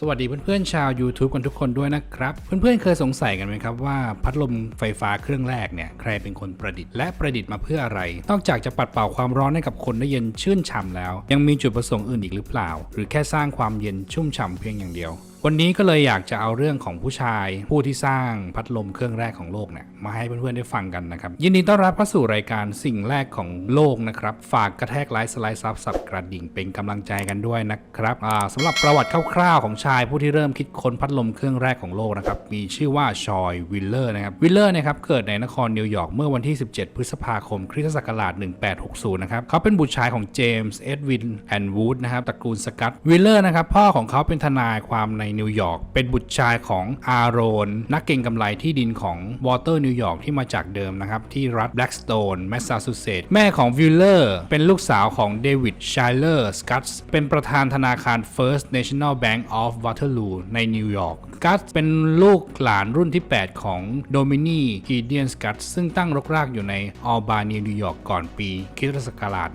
สวัสดีเพื่อนๆชาว YouTube กันทุกคนด้วยนะครับ เพื่อนๆเคยสงสัยกันไหมครับว่าพัดลมไฟฟ้าเครื่องแรกเนี่ยใครเป็นคนประดิษฐ์และประดิษฐ์มาเพื่ออะไร นอกจากจะปัดเป่าความร้อนให้กับคนได้เย็นชื่นฉ่ำแล้ว ยังมีจุดประสงค์อื่นอีกหรือเปล่า หรือแค่สร้างความเย็นชุ่มฉ่ำเพียงอย่างเดียว วันนี้ก็เลยอยากจะเอาเรื่องของผู้ชาย ผู้ที่สร้างพัดลมเครื่องแรกของโลกเนี่ยมาให้เพื่อนๆได้ฟังกันนะครับ ยินดีต้อนรับเข้าสู่รายการสิ่งแรกของโลกนะครับ ฝากกระแทกไลค์สไลด์ซับสับกระดิ่งเป็นกำลังใจกันด้วยนะครับอ่าสำหรับประวัติคร่าวๆของชายผู้ที่เริ่มคิดค้นพัดลมเครื่องแรกของโลกนะครับมีชื่อว่าชอยวิลเลอร์นะครับวิลเลอร์นะครับเกิดในนครนิวยอร์กเมื่อวันที่ 17 พฤษภาคมคริสตศักราช 1860 นะครับเขาเป็นบุตรชายของเจมส์เอ็ดวินแอนด์วูดนะครับตระกูลสกัตวิลเลอร์นะครับพ่อของเขาเป็นทนายความในนิวยอร์กเป็นบุตรชายของอาโรน นักเก็งกำไรที่ดินของวอเตอร์นิวยอร์กที่มาจากเดิมนะครับ ที่รัฐแบล็กสโตนแมสซาชูเซตส์แม่ของวิลเลอร์เป็นลูกสาวของเดวิดชัยเลอร์สกัตส์เป็นประธานธนาคาร First National Bank of Waterloo ในนิวยอร์กกัตส์เป็นลูกหลานรุ่นที่ 8 ของโดมินีกีเดียนสกัตซึ่งตั้งรกรากอยู่ในอัลบานีนิวยอร์กก่อนปีคริสตศักราช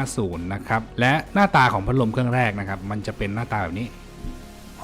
1650 นะครับ และหน้าตาของพัดลมเครื่องแรกนะครับ มันจะเป็นหน้าตาแบบนี้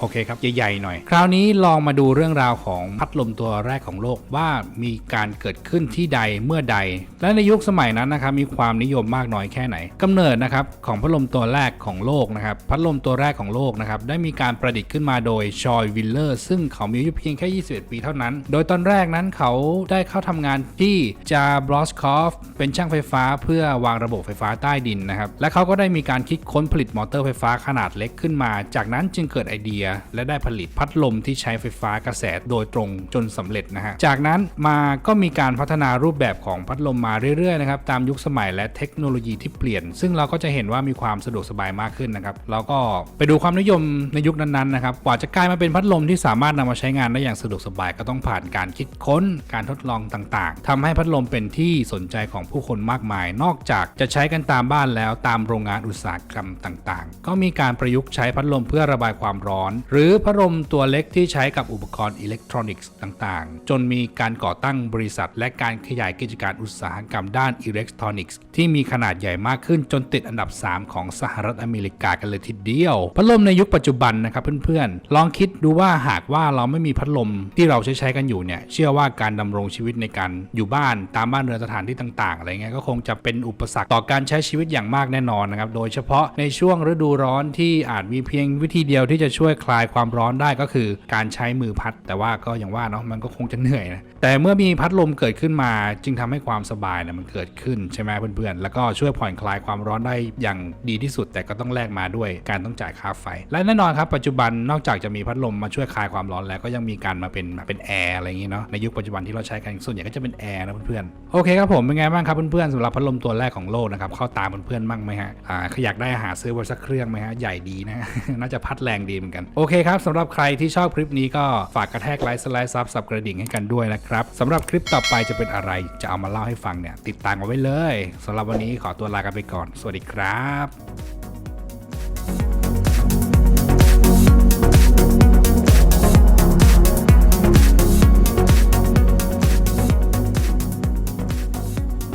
โอเคครับ ใหญ่ๆหน่อย คราวนี้ลองมาดูเรื่องราวของพัดลมตัวแรกของโลกว่ามีการเกิดขึ้นที่ใดเมื่อใด และในยุคสมัยนั้นนะครับมีความนิยมมากน้อยแค่ไหนกำเนิดนะครับของพัดลมตัวแรกของโลกนะครับพัดลมตัวแรกของโลกนะครับได้มีการประดิษฐ์ขึ้นมาโดยชอยวิลเลอร์ซึ่งเขามีอายุเพียงแค่ 21 ปีเท่านั้น โดยตอนแรกนั้นเขาได้เข้าทำงานที่จาบลอสคอฟเป็นช่างไฟฟ้าเพื่อวางระบบไฟฟ้าใต้ดินนะครับและเขาก็ได้มีการคิดค้นผลิตมอเตอร์ไฟฟ้าขนาดเล็กขึ้นมา จากนั้นจึงเกิดไอเดียและได้ผลิตพัดลมที่ใช้ไฟฟ้ากระแสโดยตรงจนสำเร็จนะฮะ จากนั้นมาก็มีการพัฒนารูปแบบของพัดลมมาเรื่อยๆนะครับตามยุคสมัยและเทคโนโลยีที่เปลี่ยน ซึ่งเราก็จะเห็นว่ามีความสะดวกสบายมากขึ้นนะครับแล้วก็ไปดูความนิยมในยุคนั้นๆนะครับกว่าจะกลายมาเป็นพัดลมที่สามารถนำมาใช้งานได้อย่างสะดวกสบายก็ต้องผ่านการคิดค้น การทดลองต่างๆทำให้พัดลมเป็นที่สนใจของผู้คนมากมาย นอกจากจะใช้กันตามบ้านแล้วตามโรงงานอุตสาหกรรมต่างๆ ก็มีการประยุกต์ใช้พัดลมเพื่อระบายความร้อนหรือพัดลมตัวเล็กที่ใช้กับอุปกรณ์อิเล็กทรอนิกส์ต่างๆ จนมีการก่อตั้งบริษัท และการขยายกิจการอุตสาหกรรมด้านอิเล็กทรอนิกส์ที่มีขนาดใหญ่มากขึ้นจนติดอันดับ 3 ของสหรัฐอเมริกากันเลยทีเดียว พัดลมในยุคปัจจุบันนะครับเพื่อนๆ ลองคิดดูว่าหากว่าเราไม่มีพัดลมที่เราใช้ใช้กันอยู่เนี่ยเชื่อว่าการดำรงชีวิตในการอยู่บ้านตามบ้านเรือนสถานที่ต่างๆอะไรเงี้ยก็คงจะเป็นอุปสรรคต่อการใช้ชีวิตอย่างมากแน่นอนนะครับโดยเฉพาะในช่วงฤดูร้อนที่อาจมีเพียงวิธีเดียวที่จะช่วยคลลายความร้อนได้ก็คือการใช้มือพัด แต่ว่าก็อย่างว่าเนาะมันก็คงจะเหนื่อยนะแต่เมื่อมีพัดลมเกิดขึ้นมา จึงทำให้ความสบายเนี่ยมันเกิดขึ้นใช่ไหมเพื่อนๆแล้วก็ช่วยผ่อนคลายความร้อนได้อย่างดีที่สุด แต่ก็ต้องแลกมาด้วยการต้องจ่ายค่าไฟ และแน่นอนครับปัจจุบันนอกจากจะมีพัดลมมาช่วยคลายความร้อนแล้วก็ยังมีการมาเป็นเป็นแอร์อะไรอย่างงี้เนาะในยุคปัจจุบันที่เราใช้กันส่วนใหญ่ก็จะเป็นแอร์นะเพื่อนๆโอเคครับผมเป็นไงบ้างครับเพื่อนๆสำหรับพัดลมตัวแรกของโลกนะครับเข้าตาเพื่อนๆบ้างไหมฮะอ่าอยากได้หาซื้อไว้สักเครื่องไหมฮะใหญ่ดีนะน่าจะพัดแรงดีเหมือนกันโอเคครับสำหรับใครที่ชอบคลิปนี้ก็ฝากกระแทกไลค์สไลด์ซับสับกระดิ่งให้กันด้วยนะครับสำหรับคลิปต่อไปจะเป็นอะไรจะเอามาเล่าให้ฟังเนี่ยติดตามกันไว้เลยสำหรับวันนี้ขอตัวลากันไปก่อน สวัสดีครับ